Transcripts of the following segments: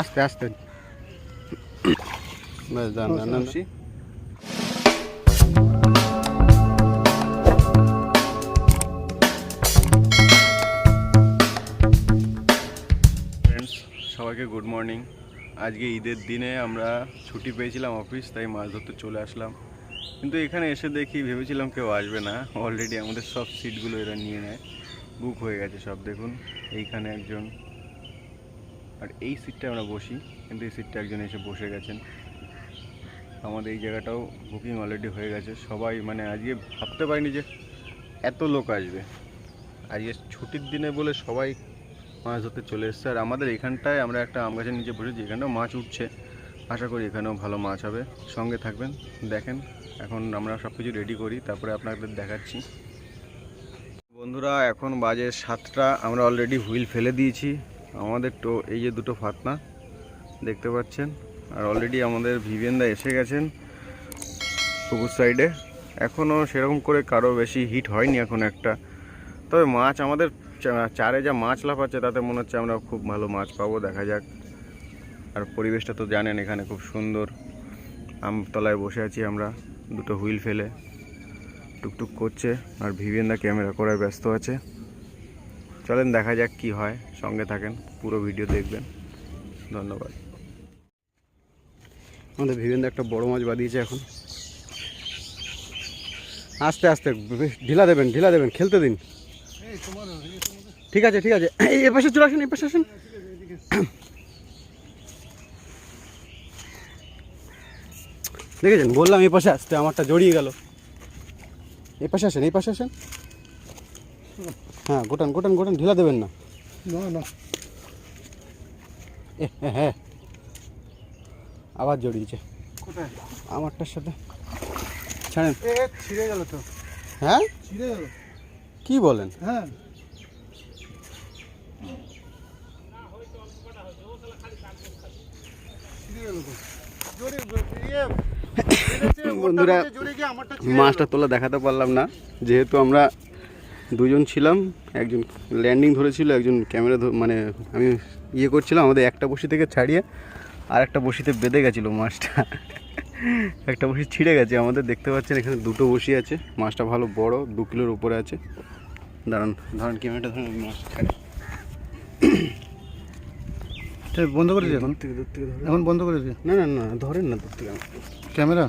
আস্তে আস্তে। সবাইকে গুড মর্নিং আজকে ঈদের দিনে আমরা ছুটি পেয়েছিলাম অফিস তাই মাছ ধরতে চলে আসলাম। কিন্তু এখানে এসে দেখি ভেবেছিলাম কেউ আসবে না। অলরেডি আমাদের সব সিটগুলো এরা নিয়ে নেয়। বুক হয়ে গেছে সব দেখুন। এইখানে একজন আর এই সিটটা আমরা বসি, কিন্তু এই সিটটা একজন এসে বসে গেছেন। আমাদের এই জায়গাটাও বুকিং অলরেডি হয়ে গেছে। সবাই মানে আজকে ভাবতে পারিনি যে এত লোক আসবে। আজকে ছুটির দিনে বলে সবাই মাছ ধরতে চলে এসছে। আর আমাদের এখানটায় আমরা একটা আম গাছের নিচে বসেছি এখানেও মাছ উঠছে। আশা করি এখানেও ভালো মাছ হবে। সঙ্গে থাকবেন, দেখেন। এখন আমরা সব কিছু রেডি করি, তারপরে আপনাদের দেখাচ্ছি। বন্ধুরা, এখন বাজে সাতটা। আমরা অলরেডি হুইল ফেলে দিয়েছি। আমাদের তো এই যে দুটো ফাতনা, দেখতে পাচ্ছেন। আর অলরেডি আমাদের ভিভেনদা এসে গেছেন পুকুর সাইডে এখনও সেরকম করে কারও বেশি হিট হয়নি এখন একটা। তবে মাছ আমাদের চারে যা মাছ লাফাচ্ছে, তাতে মনে হচ্ছে আমরা খুব ভালো মাছ পাবো, দেখা যাক। আর পরিবেশটা তো জানেন, এখানে খুব সুন্দর। আমতলায় বসে আছি আমরা, দুটো হুইল ফেলে। টুকটুক করছে, আর ভিভিয়েনদা ক্যামেরা করায় ব্যস্ত আছে। চলেন দেখা যাক কি হয়। সঙ্গে থাকেন, পুরো ভিডিও দেখবেন। ধন্যবাদ। আমাদের ভিভেন্দা একটা বড় মাছ বাঁধিয়েছে এখন। আস্তে আস্তে ঢিলা দেবেন ঢিলা দেবেন, খেলতে দিন। ঠিক আছে ঠিক আছে। এ পাশে চলে আসেন এ পাশে আসেন। দেখেছেন? বললাম এই পাশে আসতে, আমারটা জড়িয়ে গেল। এই পাশে আসেন, এই পাশে আসেন। হ্যাঁ গোটান গোটান গোটান ঢিলা দেবেন না। না হ্যাঁ আবার জড়িয়েছে। কোথায়? আমারটার সাথে। ছাড়েন। ছিঁড়ে গেল তো। হ্যাঁ? ছিঁড়ে গেল। কি বলেন? হ্যাঁ। বন্ধুরা, মাছটা তোলা দেখাতে পারলাম না। যেহেতু আমরা দুজন ছিলাম একজন ল্যান্ডিং ধরেছিল একজন ক্যামেরা মানে আমি ইয়ে করছিলাম আমাদের একটা বসি থেকে ছাড়িয়ে আর একটা বসিতে বেঁধে গেছিল মাছটা। একটা বসি ছিঁড়ে গেছে আমাদের দেখতে পাচ্ছেন এখানে দুটো বসি আছে মাছটা ভালো বড় দু কিলোর উপরে আছে। দাঁড়ান ধরেন ক্যামেরাটা ধরেন মাছ ছাড়ি। বন্ধ করে দিই এখন? থেকে দূর থেকে ধরেন এখন বন্ধ করে দিই না না না ধরেন না দূর থেকে। ক্যামেরা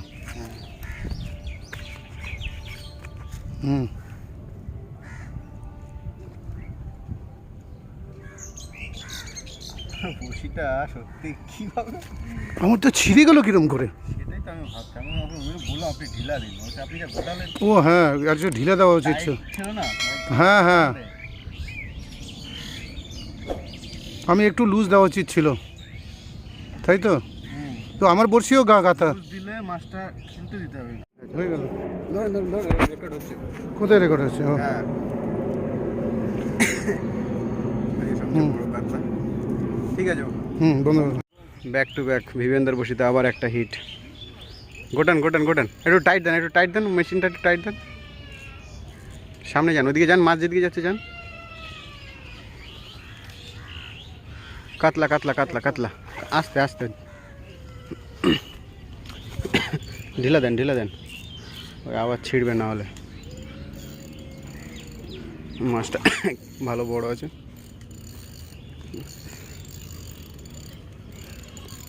হুম। বসিটা সত্যি কীভাবে আমার তো ছিঁড়ে গেল কিরম করে। সেটাই তো আমি ভাবছি। আমি বললাম আপনি ঢিলা দিন আপনি যা গোটালেন ও হ্যাঁ আর একটু ঢিলে দেওয়া উচিত ছিল। না? হ্যাঁ হ্যাঁ। আমি একটু লুজ দেওয়া উচিত ছিল। তাই তো? তো আমার বড়শিও গা গাতা দিলে মাছটা খেলতে দিতে হবে। হয়ে গেল। কোথায় রেকর্ড হচ্ছে? ও। হ্যাঁ। ঠিক আছে ব্যাক টু ব্যাক ভিভেন্দার বসিতে আবার একটা হিট গোটান গোটান গোটান। একটু টাইট দেন, একটু টাইট দেন মেশিনটা একটু টাইট দেন। সামনে যান, ওদিকে যান মাছ যেদিকে যাচ্ছে, যান। কাতলা কাতলা কাতলা কাতলা। আস্তে আস্তে। ঢিলা দেন ঢিলা দেন। ওই আবার ছিঁড়বে না হলে। মাছটা ভালো বড় আছে।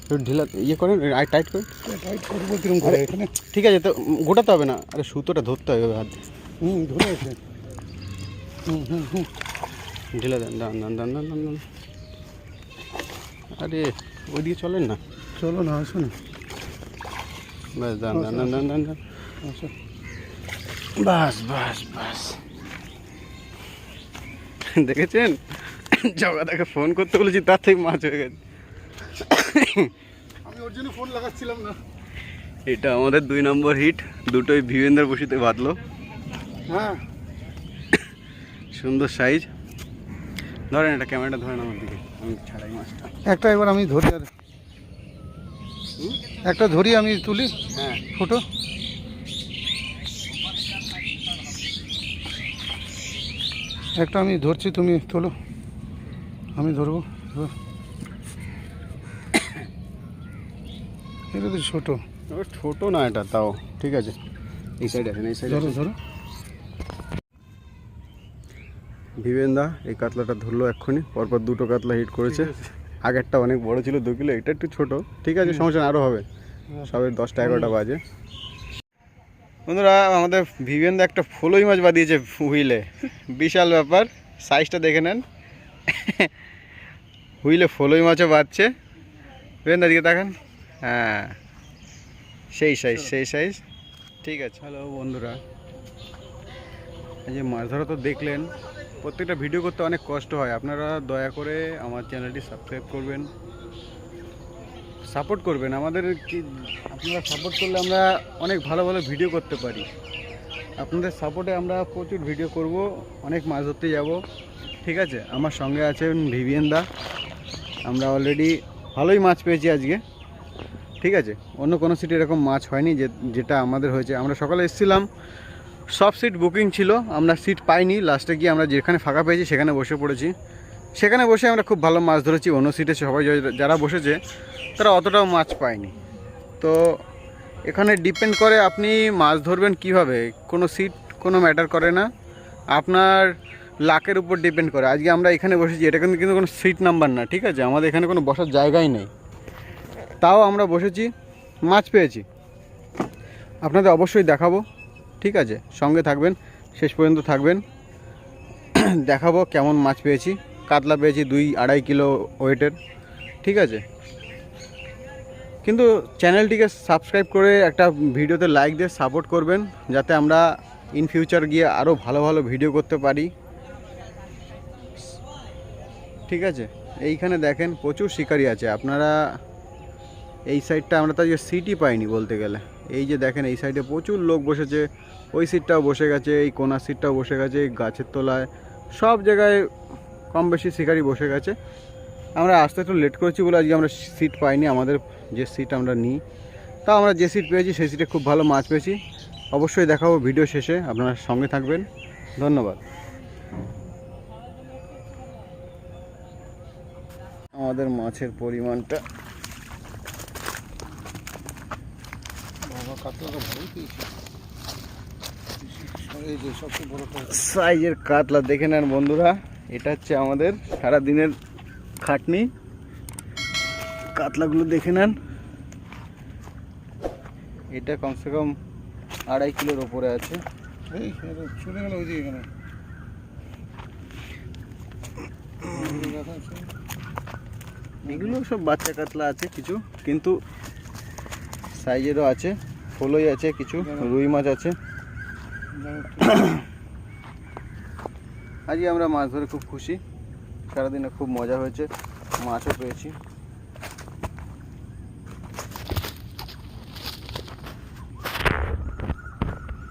একটু ঢিলা ইয়ে করেন আর টাইট করেন। টাইট করব কিরম করে এখানে? ঠিক আছে তো গোটাতে হবে না। আরে সুতোটা ধরতে হবে হাত। হুম ধরে আছে। হুম হুম হুম। ঢিলা দেন দান দান দান দান দান। আরে ওইদিকে চলেন না। চলো না আসো না। ব্যাস দান দান দান দান দান দান। বাস বাস বাস। দেখেছেন? জগাদাকে ফোন করতে বলেছি তার থেকে মাছ হয়ে গেছে। আমি ওর জন্য ফোন লাগাচ্ছিলাম না। এটা আমাদের দুই নম্বর হিট দুটোই ভিভেন্দ্র বসিতে বাঁধলো। হ্যাঁ। সুন্দর সাইজ ধরেন এটা ক্যামেরাটা ধরেন আমার দিকে আমি ছাড়াই মাছটা। একটা এবার আমি ধরি আর একটা ধরি আমি তুলি। হ্যাঁ। ফটো। একটা আমি ধরছি তুমি তোলো। আমি ধরবো। এটা তো ছোট। ছোট না এটা তাও। ঠিক আছে। এই সাইডে আছে এই সাইডে ধরো ধরো। ভিবেন্দা এই কাতলাটা ধরলো এক্ষুনি পরপর দুটো কাতলা হিট করেছে। আগেরটা অনেক বড় ছিল দু কিলো এটা একটু ছোট। ঠিক আছে সমস্যা আরও হবে। সবে দশটা এগারোটা বাজে। বন্ধুরা আমাদের ভিভেন্দা একটা ফলই মাছ বাদিয়েছে হুইলে। বিশাল ব্যাপার সাইজটা দেখে নেন। হুইলে ফলই মাছও বাঁধছে। ভিভেন্দা দিকে দেখান হ্যাঁ। সেই সাইজ সেই সাইজ ঠিক আছে। হ্যালো বন্ধুরা। এই যে মাছ ধরা তো দেখলেন প্রত্যেকটা ভিডিও করতে অনেক কষ্ট হয়। আপনারা দয়া করে আমার চ্যানেলটি সাবস্ক্রাইব করবেন। সাপোর্ট করবেন। আমাদের কি আপনারা সাপোর্ট করলে আমরা অনেক ভালো ভালো ভিডিও করতে পারি। আপনাদের সাপোর্টে আমরা প্রচুর ভিডিও করব অনেক মাছ ধরতে যাব। ঠিক আছে? আমার সঙ্গে আছেন ভিভিয়েন দা। আমরা অলরেডি ভালোই মাছ পেয়েছি আজকে। ঠিক আছে? অন্য কোনো সিটে এরকম মাছ হয়নি যে, যেটা আমাদের হয়েছে। আমরা সকালে এসেছিলাম, সব সিট বুকিং ছিল, আমরা সিট পাইনি। লাস্টে গিয়ে আমরা যেখানে ফাঁকা পেয়েছি, সেখানে বসে পড়েছি। সেখানে বসে আমরা খুব ভালো মাছ ধরেছি, অন্য সিটে সবাই যারা বসেছে, তারা অতটাও মাছ পায়নি। তো, এখানে ডিপেন্ড করে আপনি মাছ ধরবেন কীভাবে? কোনো সিট কোনো ম্যাটার করে না। আপনার লাকের উপর ডিপেন্ড করে। আজকে আমরা এখানে বসেছি, এটা কিন্তু কিন্তু কোনো সিট নাম্বার না, ঠিক আছে? আমাদের এখানে কোনো বসার জায়গাই নেই। তাও আমরা বসেছি, মাছ পেয়েছি। আপনাদের অবশ্যই দেখাবো, ঠিক আছে? সঙ্গে থাকবেন, শেষ পর্যন্ত থাকবেন। দেখাবো কেমন মাছ পেয়েছি। কাতলা পেয়েছি দুই আড়াই কিলো ওয়েটের, ঠিক আছে? কিন্তু চ্যানেলটিকে সাবস্ক্রাইব করে একটা ভিডিওতে লাইক দিয়ে সাপোর্ট করবেন, যাতে আমরা ইন ফিউচার গিয়ে আরও ভালো ভালো ভিডিও করতে পারি। ঠিক আছে? এইখানে দেখেন প্রচুর শিকারি আছে। আপনারা এই সাইডটা আমরা তো আজকে সিটই পাইনি বলতে গেলে। এই যে দেখেন, এই সাইডে প্রচুর লোক বসেছে। ওই সিটটাও বসে গেছে, এই কোনার সিটটাও বসে গেছে, এই গাছের তলায় সব জায়গায় কম বেশি শিকারি বসে গেছে। আমরা আসতে একটু লেট করেছি বলে আজকে আমরা সিট পাইনি, আমাদের যে সিট আমরা নিই। তাও আমরা যে সিট পেয়েছি, সেই সিটে খুব ভালো মাছ পেয়েছি। অবশ্যই দেখাবো ভিডিও শেষে, আপনারা সঙ্গে থাকবেন। ধন্যবাদ। আমাদের মাছের পরিমাণটা বাবা কাতলাটা ভালোই পেয়েছি এই যে সবচেয়ে বড়টা সাইজের কাতলা দেখে নেন বন্ধুরা। এটা হচ্ছে আমাদের সারা দিনের খাটনি। কাতলাগুলো দেখে নেন। এটা কমসে কম আড়াই কিলোর ওপরে আছে। এগুলো সব বাচ্চা কাতলা আছে কিছু কিন্তু সাইজেরও আছে। ফলই আছে, কিছু রুই মাছ আছে। আজকে আমরা মাছ ধরে খুব খুশি। সারাদিনে খুব মজা হয়েছে। মাছও পেয়েছি।